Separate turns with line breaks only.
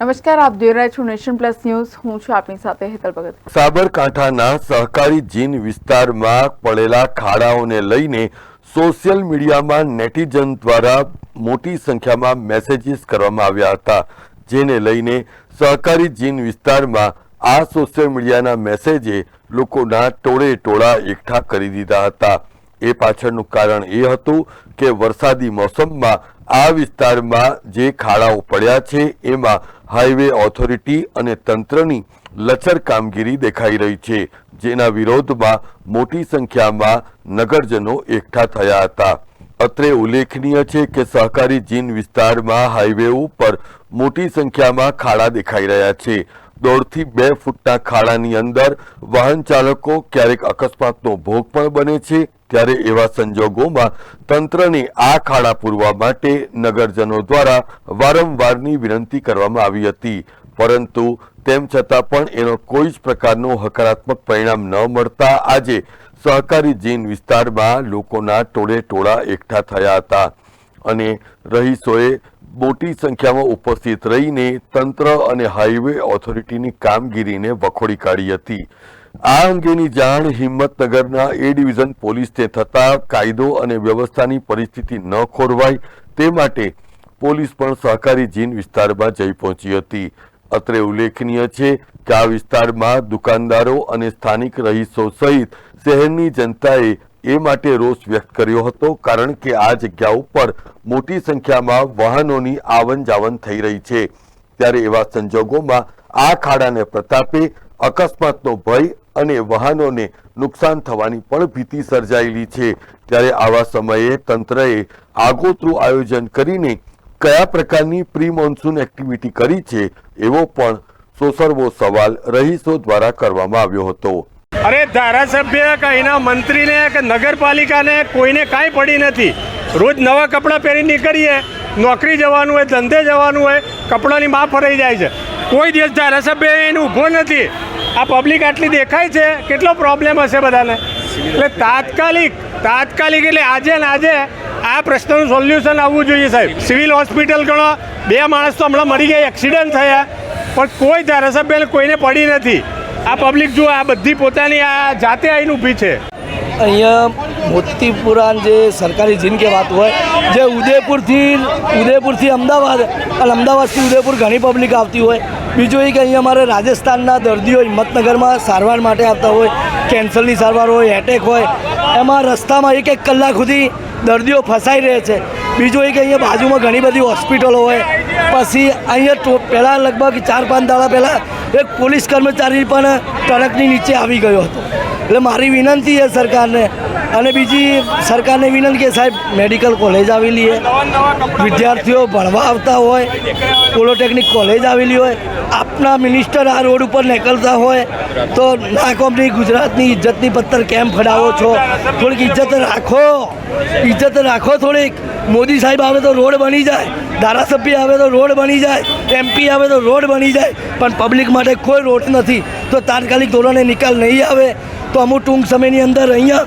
નમસ્કાર, આપ જોઈ રહ્યા છો નેશન પ્લસ ન્યૂઝ. હું છું આપની સાથે હેતલ ભગત.
સાબરકાંઠાના સહકારી જીન વિસ્તારમાં પડેલા ખાડાઓને લઈને સોશિયલ મીડિયામાં નેટિઝન દ્વારા મોટી સંખ્યામાં મેસેજીસ કરવામાં આવ્યા હતા, જેને લઈને સહકારી જીન વિસ્તારમાં આ સોશિયલ મીડિયાના મેસેજે લોકોના ટોળે ટોળા એકઠા કરી દીધા હતા. એ પાછળનું કારણ એ હતું કે વરસાદી મોસમમાં આ વિસ્તારમાં જે ખાડાઓ પડ્યા છે, એમાં હાઈવે ઓથોરિટી અને તંત્રની લચર કામગીરી દેખાઈ રહી છે, જેના વિરોધમાં મોટી સંખ્યામાં નગરજનો એકઠા થયા હતા. અત્રે ઉલ્લેખનીય છે કે સહકારી જીન વિસ્તારમાં હાઈવે ઉપર મોટી સંખ્યામાં ખાડા દેખાઈ રહ્યા છે. દોઢથી બે ફૂટના ખાડાની અંદર વાહન ચાલકો ક્યારેક અકસ્માતનો ભોગ પણ બને છે ત્યારે એવા સંજોગોમાં તંત્રને આ ખાડા પૂરવા માટે નગરજનો દ્વારા વારંવારની વિનંતી કરવામાં આવી હતી. પરંતુ તેમ છતાં પણ એનો કોઈ જ પ્રકારનું હકારાત્મક પરિણામ ન મળતા આજે સહકારી જીન વિસ્તારમાં લોકોના ટોળે ટોળા એકઠા થયા હતા. અને રહીશોએ મોટી સંખ્યામાં ઉપસ્થિત રહીને તંત્ર અને હાઈવે ઓથોરિટીની કામગીરીને વખોડી કાઢી હતી. આ અંગેની જાણ હિંમતનગરના એ ડિવિઝન પોલીસને થતા કાયદો અને વ્યવસ્થાની પરિસ્થિતિ ન ખોરવાય તે માટે પોલીસ પણ સહકારી જીન વિસ્તારમાં જઈ પહોંચી હતી. અત્રે ઉલ્લેખનીય છે કે આ વિસ્તારમાં દુકાનદારો અને સ્થાનિક રહીશો સહિત શહેરની જનતાએ એ માટે રોષ વ્યક્ત કર્યો હતો, કારણ કે આ જગ્યા ઉપર મોટી સંખ્યામાં વાહનોની આવન જાવન થઈ રહી છે. ત્યારે એવા સંજોગોમાં આ ખાડાને પ્રતાપે અકસ્માતનો ભય અને વાહનોને નુકસાન થવાની પણ ભીતિ સર્જાયેલી છે. ત્યારે આવા સમયે તંત્રએ આગોતરું આયોજન કરીને કયા પ્રકારની પ્રી મોન્સૂન એક્ટિવિટી કરી છે એવો પણ સોસરવો સવાલ રહીશો દ્વારા કરવામાં આવ્યો હતો.
અરે ધારાસભ્ય કે એના મંત્રીને કે નગરપાલિકાને કોઈને કાંઈ પડી નથી. રોજ નવા કપડાં પહેરી નીકળીએ, નોકરી જવાનું હોય, ધંધે જવાનું હોય, કપડાની માં ફરાઈ જાય છે. કોઈ દિવસ ધારાસભ્ય એને ઊભો નથી. આ પબ્લિક આટલી દેખાય છે, કેટલો પ્રોબ્લેમ હશે બધાને? એટલે તાત્કાલિક તાત્કાલિક એટલે આજે ને આજે આ પ્રશ્નનું સોલ્યુશન આવવું જોઈએ સાહેબ. સિવિલ હોસ્પિટલ ગણો, બે માણસ તો હમણાં મરી ગયા, એક્સિડન્ટ થયા. પણ કોઈ ધારાસભ્યને કોઈને પડી નથી. આ પબ્લિક જુઓ આ બધી પોતાની આ જાતે આવીને ઊભી છે.
અહીંયા મોતીપુરાન જે સરકારી જીન કે વાત હોય, જે ઉદયપુરથી ઉદયપુરથી અમદાવાદ, અને અમદાવાદથી ઉદયપુર ઘણી પબ્લિક આવતી હોય. બીજું એ કે અહીંયા અમારે રાજસ્થાનના દર્દીઓ હિંમતનગરમાં સારવાર માટે આવતા હોય, કેન્સરની સારવાર હોય એટેક હોય, એમાં રસ્તામાં એક એક કલાક સુધી દર્દીઓ ફસાઈ રહે છે. બીજું એ કે અહીંયા બાજુમાં ઘણી બધી હોસ્પિટલો હોય. પછી અહીંયા પહેલાં લગભગ ચાર પાંચ દાડા પહેલાં એક પોલીસ કર્મચારી પણ ટ્રકની નીચે આવી ગયો હતો. એટલે મારી વિનંતી છે સરકારને અને બીજી સરકારને વિનંતી કે સાહેબ મેડિકલ કોલેજ આવેલી છે વિદ્યાર્થીઓ ભણવા આવતા હોય પોલિટેકનિક કોલેજ આવેલી હોય, આપના મિનિસ્ટર આ રોડ ઉપર નીકળતા હોય, તો ના કોમની ગુજરાતની ઇજ્જતની પત્તર કેમ ફડાવો છો? થોડીક ઇજ્જત રાખો. ઇજ્જત રાખો થોડીક. મોદી સાહેબ આવે તો રોડ બની જાય, ધારાસભ્ય આવે તો રોડ બની જાય એમપી આવે તો રોડ બની જાય, પણ પબ્લિક માટે કોઈ રોડ નથી. તો તાત્કાલિક ધોરણે નિકાલ નહીં આવે, તો અમુક ટૂંક સમયની અંદર અહીંયા